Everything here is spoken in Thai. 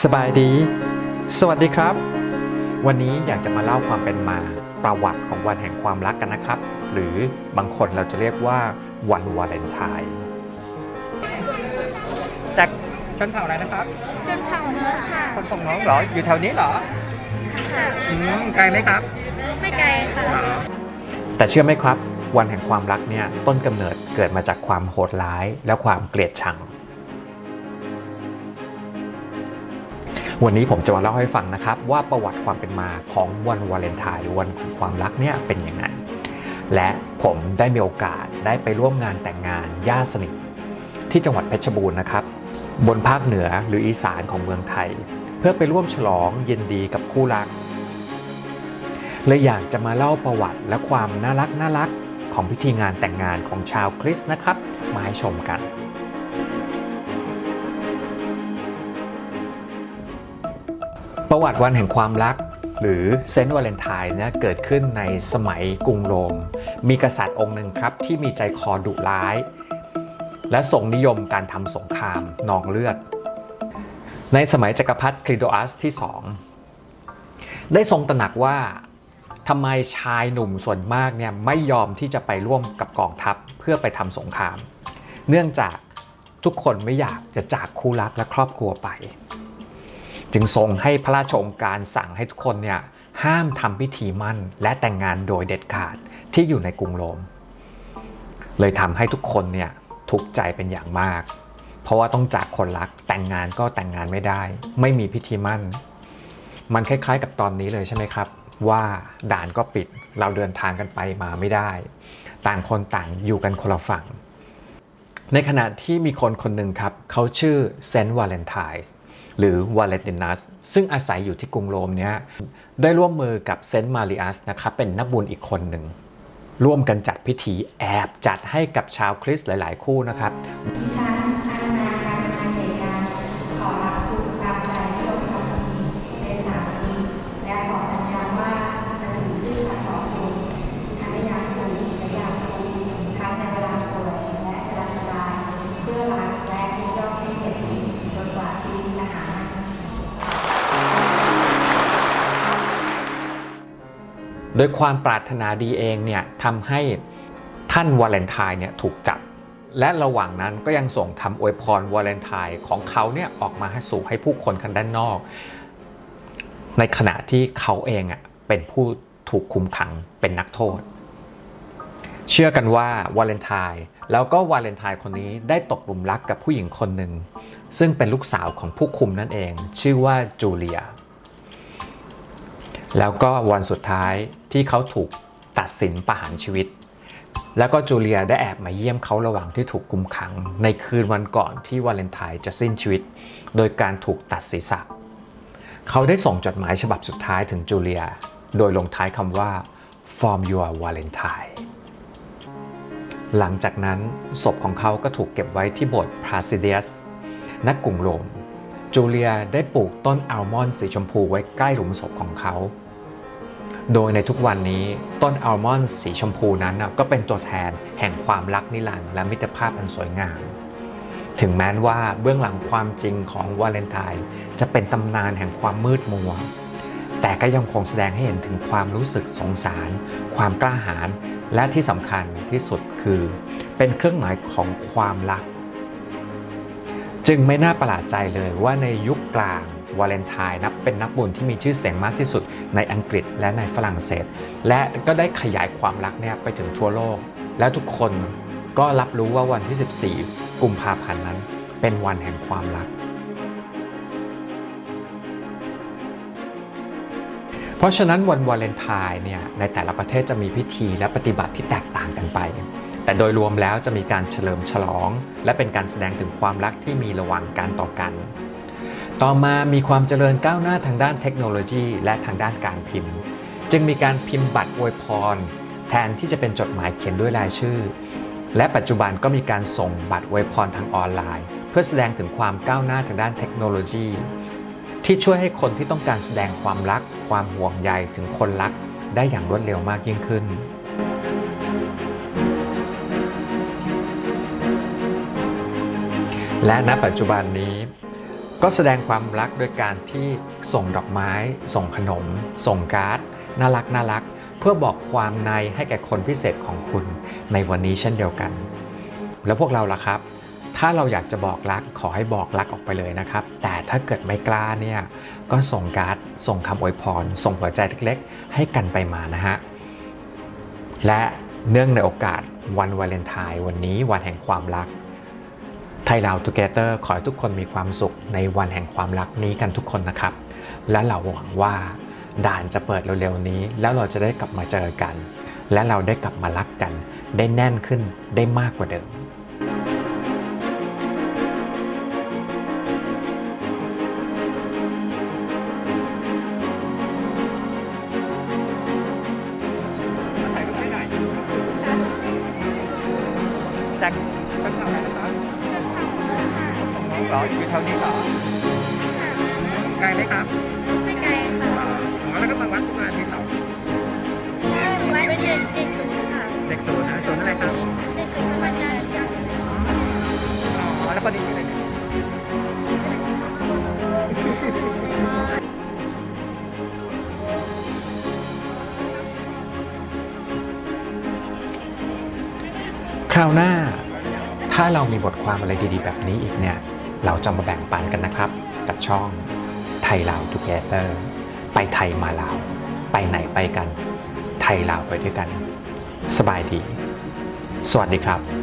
สบายดี สวัสดีครับ วันนี้อยากจะมาเล่าความเป็นมาประวัติของวันแห่งความรักกันนะครับ หรือบางคนเราจะเรียกว่าวันวาเลนไทน์จากชนเผ่าอะไรนะครับชนเผ่าเนื้อค่ะคนของน้องเหรออยู่แถวนี้เหรอค่ะอืมไกลไหมครับ ไม่ไกลค่ะ แต่เชื่อไหมครับ วันแห่งความรักเนี่ยต้นกำเนิดเกิดมาจากความโหดร้ายและความเกลียดชัง วันนี้ผมจะมาเล่าให้ฟังนะครับ ว่าประวัติความเป็นมาของวันวาเลนไทน์หรือวันของความรักเนี่ยเป็นยังไง และผมได้มีโอกาสได้ไปร่วมงานแต่งงานญาติสนิทที่จังหวัดเพชรบูรณ์นะครับ บนภาคเหนือหรืออีสานของเมืองไทย เพื่อไปร่วมฉลองเย็นดีกับคู่รักเลยอยากจะมาเล่าประวัติและความน่ารักน่ารักของพิธีงานแต่งงานของชาวคริสต์นะครับมาให้ชมกัน ประวัติวันแห่งความรัก หรือเซนต์วาเลนไทน์เนี่ยเกิดขึ้นในสมัยกรุงโรม มีกษัตริย์องค์หนึ่งครับที่มีใจคอดุร้าย และทรงนิยมการทำสงครามนองเลือด ในสมัยจักรพรรดิคลิโดอัสที่สองได้ทรงตระหนักว่าทำไมชายหนุ่มส่วนมากเนี่ยไม่ยอมที่จะไปร่วมกับกองทัพเพื่อไปทำสงคราม เนื่องจากทุกคนไม่อยากจะจากคู่รักและครอบครัวไป จึงทรงให้พระราชองค์การสั่งให้ทุกคนเนี่ยห้ามทำพิธีมั่นและแต่งงานโดยเด็ดขาดที่อยู่ในกรุงโรม เลยทำให้ทุกคนเนี่ยทุกข์ใจเป็นอย่างมาก เพราะว่าต้องจากคนรักแต่งงานก็แต่งงานไม่ได้ ไม่มีพิธีมั่น มันคล้ายๆ กับตอนนี้เลยใช่ไหมครับ ว่าด่านก็ปิดเราเดินทางกันไปมาไม่ได้ ต่างคนต่างอยู่กันคนละฝั่ง ในขณะที่มีคนคนหนึ่งครับเขาชื่อเซนต์วาเลนไทน์ หรือวาเลนตินัสซึ่งอาศัยอยู่ที่กรุงโรมเนี้ยได้ร่วมมือกับเซนต์มาริอัสนะครับเป็นนักบุญอีกคนหนึ่ง ร่วมกันจัดพิธีแอบจัดให้กับชาวคริสต์หลาย ๆ คู่นะครับ โดยความปรารถนาดีเองเนี่ยทำให้ท่านวาเลนไทน์เนี่ยถูกจับ และระหว่างนั้นก็ยังส่งคำอวยพรวาเลนไทน์ของเขาเนี่ยออกมาให้สู่ให้ผู้คนทางด้านนอก ในขณะที่เขาเองอะเป็นผู้ถูกคุมขังเป็นนักโทษ เชื่อกันว่าวาเลนไทน์แล้วก็วาเลนไทน์คนนี้ได้ตกหลุมรักกับผู้หญิงคนหนึ่งซึ่งเป็นลูกสาวของผู้คุมนั่นเอง ชื่อว่าจูเลีย แล้วก็วันสุดท้ายที่เขาถูกตัดสินประหารชีวิต แล้วก็จูเลียได้แอบมาเยี่ยมเขาระหว่างที่ถูกกุมขัง ในคืนวันก่อนที่วาเลนไทน์จะสิ้นชีวิต โดยการถูกตัดศีรษะ เขาได้ส่งจดหมายฉบับสุดท้ายถึงจูเลีย โดยลงท้ายคำว่า from your valentine หลังจากนั้นศพของเขาก็ถูกเก็บไว้ที่โบสถ์พราซิเดียสณกรุงโรมจูเลียได้ปลูกต้นอัลมอนด์สีชมพูไว้ใกล้หลุมศพของเขา โดยในทุกวันนี้ต้นอัลมอนด์สีชมพูนั้นก็เป็นตัวแทนแห่งความรักนิรันดร์และมิตรภาพอันสวยงาม ถึงแม้ว่าเบื้องหลังความจริงของวาเลนไทน์จะเป็นตำนานแห่งความมืดมัว แต่ก็ยังคงแสดงให้เห็นถึงความรู้สึกสงสาร ความกล้าหาญและที่สำคัญที่สุดคือ เป็นเครื่องหมายของความรัก จึงไม่น่าประหลาดใจเลยว่าในยุคกลาง วาเลนไทน์นับเป็นนักบุญที่มีชื่อเสียงมากที่สุดในอังกฤษและในฝรั่งเศส และก็ได้ขยายความรักเนี่ยไปถึงทั่วโลก แล้วทุกคนก็รับรู้ว่าวันที่ 14 กุมภาพันธ์นั้น เป็นวันแห่งความรัก เพราะฉะนั้นวันวาเลนไทน์เนี่ยในแต่ละประเทศจะมีพิธีและปฏิบัติที่แตกต่างกันไป แต่โดยรวมแล้วจะมีการเฉลิมฉลอง และเป็นการแสดงถึงความรักที่มีระหว่างกันต่อกัน ต่อมามีความเจริญก้าวหน้าทางด้านเทคโนโลยี และทางด้านการพิมพ์ จึงมีการพิมพ์บัตรอวยพร แทนที่จะเป็นจดหมายเขียนด้วยลายชื่อ และปัจจุบันก็มีการส่งบัตรอวยพรทางออนไลน์ เพื่อแสดงถึงความก้าวหน้าทางด้านเทคโนโลยี ที่ช่วยให้คนที่ต้องการแสดงความรัก ความห่วงใยถึงคนรัก ได้อย่างรวดเร็วมากยิ่งขึ้นและณปัจจุบันนี้ ก็แสดงความรักโดยการที่ส่งดอกไม้ ส่งขนม ส่งการ์ด น่ารักน่ารัก เพื่อบอกความในให้แก่คนพิเศษของคุณในวันนี้เช่นเดียวกัน แล้วพวกเราล่ะครับ ถ้าเราอยากจะบอกรักขอให้บอกรักออกไปเลยนะครับ แต่ถ้าเกิดไม่กล้าเนี่ยก็ส่งการ์ด ส่งคำอวยพร ส่งหัวใจเล็กๆ ให้กันไปมานะฮะและเนื่องในโอกาสวันวาเลนไทน์วันนี้วันแห่งความรัก ไทยลาวทูเกเตอร์ขอให้ทุกคนมีความสุขในวันแห่งความรักนี้กันทุกคนนะครับ และเราหวังว่าด่านจะเปิดเร็วๆนี้ แล้วเราจะได้กลับมาเจอกัน และเราได้กลับมารักกัน ได้แน่นขึ้นได้มากกว่าเดิม เหรออยู่แถวนี้เหรอไกลไหมครับไม่ไกลค่ะอ๋อแล้วก็มาวัดทุกวันอาทิตย์เหรอไว้เป็นเด็กเด็กสูงค่ะเด็กศูนย์นะศูนย์อะไรครับเด็กสูงธรรมดาจ้ะอ๋อแล้วพอดีอยู่ไหนเนี่ยคราวหน้า ถ้าเรามีบทความอะไรดีๆ แบบนี้อีกเนี่ย เราจะมาแบ่งปันกันนะครับ กับช่องไทยลาวทูเกเตอร์ไปไทยมาลาว ไปไหนไปกัน ไทยลาวไปด้วยกัน สบายดี สวัสดีครับ